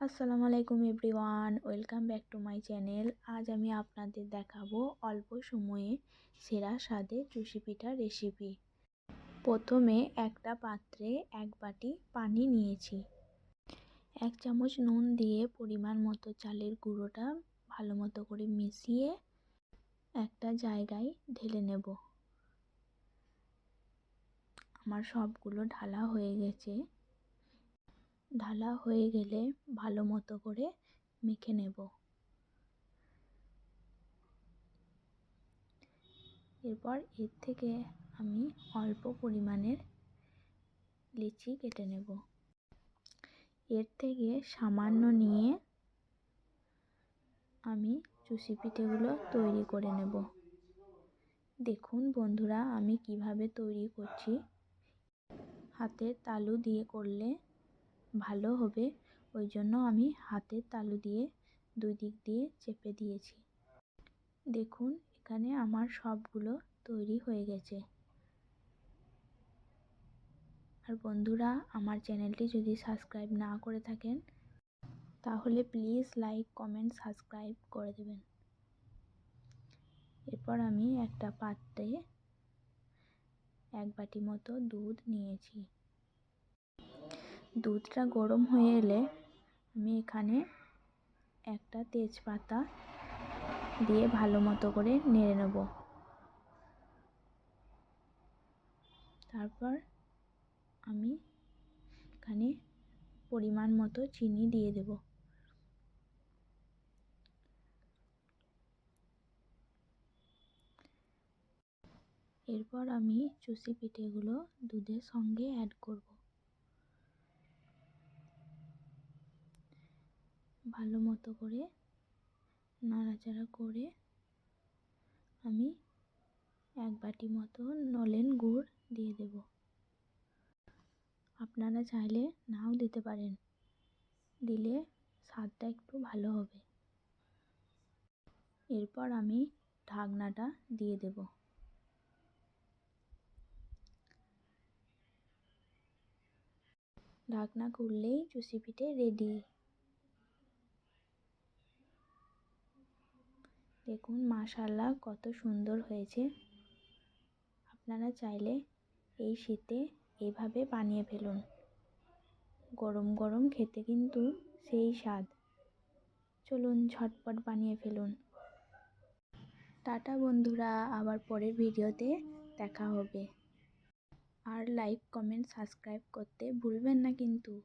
আসসালামু আলাইকুম everyone, welcome back to my channel. আজ আমি আপনাদের দেখাবো অল্প সময়ে সেরা স্বাদে চুষি পিঠার রেসিপি প্রথমে একটা পাত্রে এক বাটি পানি নিয়েছি। এক চামচ নুন দিয়ে পরিমাণ মতো চালের গুঁড়োটা ভালো মতো করে মিশিয়ে একটা জায়গায় ঢেলে নেব। আমার সবগুলো ঢালা হয়ে গেছে। ঢালা হয়ে গেলে ভালো মতো করে মেখে নেব। এরপর এর থেকে আমি অল্প পরিমাণের লিচি কেটে নেব। এর থেকে সামান্য নিয়ে আমি চুষি পিঠেগুলো তৈরি করে নেব। দেখুন বন্ধুরা, আমি কীভাবে তৈরি করছি। হাতের তালু দিয়ে করলে ভালো হবে, ওই জন্য আমি হাতের তালু দিয়ে দুই দিক দিয়ে চেপে দিয়েছি। দেখুন, এখানে আমার সবগুলো তৈরি হয়ে গেছে। আর বন্ধুরা, আমার চ্যানেলটি যদি সাবস্ক্রাইব না করে থাকেন, তাহলে প্লিজ লাইক, কমেন্ট, সাবস্ক্রাইব করে দেবেন। এরপর আমি একটা পাত্রে এক বাটি মতো দুধ নিয়েছি। দুধটা গরম হয়ে এলে আমি এখানে একটা তেজপাতা দিয়ে ভালো মতো করে নেড়ে নেব। তারপর আমি এখানে পরিমাণ মতো চিনি দিয়ে দেব। এরপর আমি চুষি পিঠেগুলো দুধের সঙ্গে অ্যাড করব। ভালো মতো করে নাড়াচাড়া করে আমি এক বাটি মতো নলেন গুড় দিয়ে দেব। আপনারা চাইলে নাও দিতে পারেন। দিলে স্বাদটা একটু ভালো হবে। এরপর আমি ঢাকনাটা দিয়ে দেব। ঢাকনা খুললেই চুষি পিঠে রেডি দেখুন মাশাল্লাহ কত সুন্দর হয়েছে। আপনারা চাইলে এই শীতে এইভাবে বানিয়ে ফেলুন। গরম গরম খেতে কিন্তু সেই স্বাদ। চলুন, ঝটপট বানিয়ে ফেলুন। টাটা বন্ধুরা, আবার পরের ভিডিওতে দেখা হবে। আর লাইক, কমেন্ট, সাবস্ক্রাইব করতে ভুলবেন না কিন্তু।